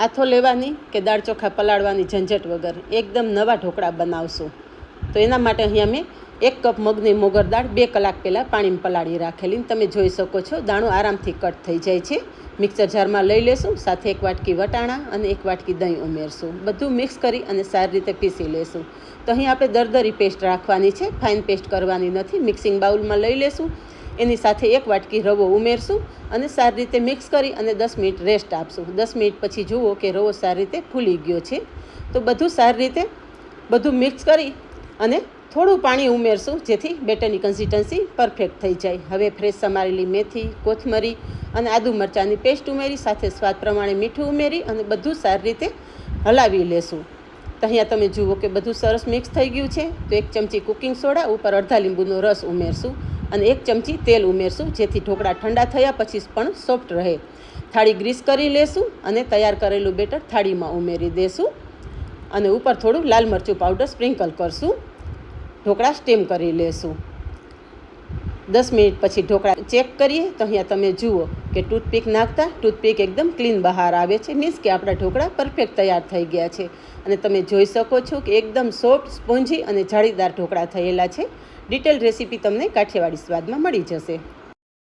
આથો લેવાની કે દાળ ચોખા પલાળવાની ઝંઝટ વગર? એકદમ નવા ઢોકળા બનાવશું. તો એના માટે અહીંયા મેં એક કપ મગની મોગર દાળ બે કલાક પહેલાં પાણીમાં પલાળી રાખેલી. તમે જોઈ શકો છો, દાણો આરામથી કટ થઈ જાય છે. મિક્સર જારમાં લઈ લેશું, સાથે એક વાટકી વટાણા અને એક વાટકી દહીં ઉમેરશું. બધું મિક્સ કરી અને સારી રીતે પીસી લેશું. તો અહીં આપણે દરદરી પેસ્ટ રાખવાની છે. ફાઇન પેસ્ટ કરવાની નથી. મિક્સિંગ બાઉલમાં લઈ લેશું. એની સાથે એક વાટકી રવો ઉમેરશું અને સારી રીતે મિક્સ કરી અને દસ મિનિટ રેસ્ટ આપશું. દસ મિનિટ પછી જુઓ કે રવો સારી રીતે ફૂલી ગયો છે. તો બધું સારી રીતે બધું મિક્સ કરી અને થોડું પાણી ઉમેરશું જેથી બેટરની કન્સિસ્ટન્સી પરફેક્ટ થઈ જાય. હવે ફ્રેશ સમારેલી મેથી, કોથમરી અને આદુ મરચાંની પેસ્ટ ઉમેરી, સાથે સ્વાદ પ્રમાણે મીઠું ઉમેરી અને બધું સારી રીતે હલાવી લેશું. તો અહીંયા તમે જુઓ કે બધું સરસ મિક્સ થઈ ગયું છે. તો એક ચમચી કુકિંગ સોડા ઉપર અડધા લીંબુનો રસ ઉમેરશું. અને એક ચમચી તેલ ઉમેરશું, જેથી ઢોકળા ઠંડા થયા પછી પણ સોફ્ટ રહે. થાળી ગ્રીસ કરી લેશું અને તૈયાર કરેલું બેટર થાળીમાં ઉમેરી દેશું. અને ઉપર થોડું લાલ મરચું પાવડર સ્પ્રિંકલ કરશું. ઢોકળા સ્ટીમ કરી લેશું. દસ મિનિટ પછી ઢોકળા ચેક કરીએ તો અહીંયા તમે જુઓ કે ટૂથપીક નાખતા, ટૂથપીક એકદમ ક્લીન બહાર આવે છે, મીન્સ કે આપણા ઢોકળા પરફેક્ટ તૈયાર થઈ ગયા છે. અને તમે જોઈ શકો છો કે એકદમ સોફ્ટ, સ્પોન્જી અને જાળીદાર ઢોકળા થયેલા છે. ડિટેલ રેસીપી તમને કાઠિયાવાડી સ્વાદમાં મળી જશે.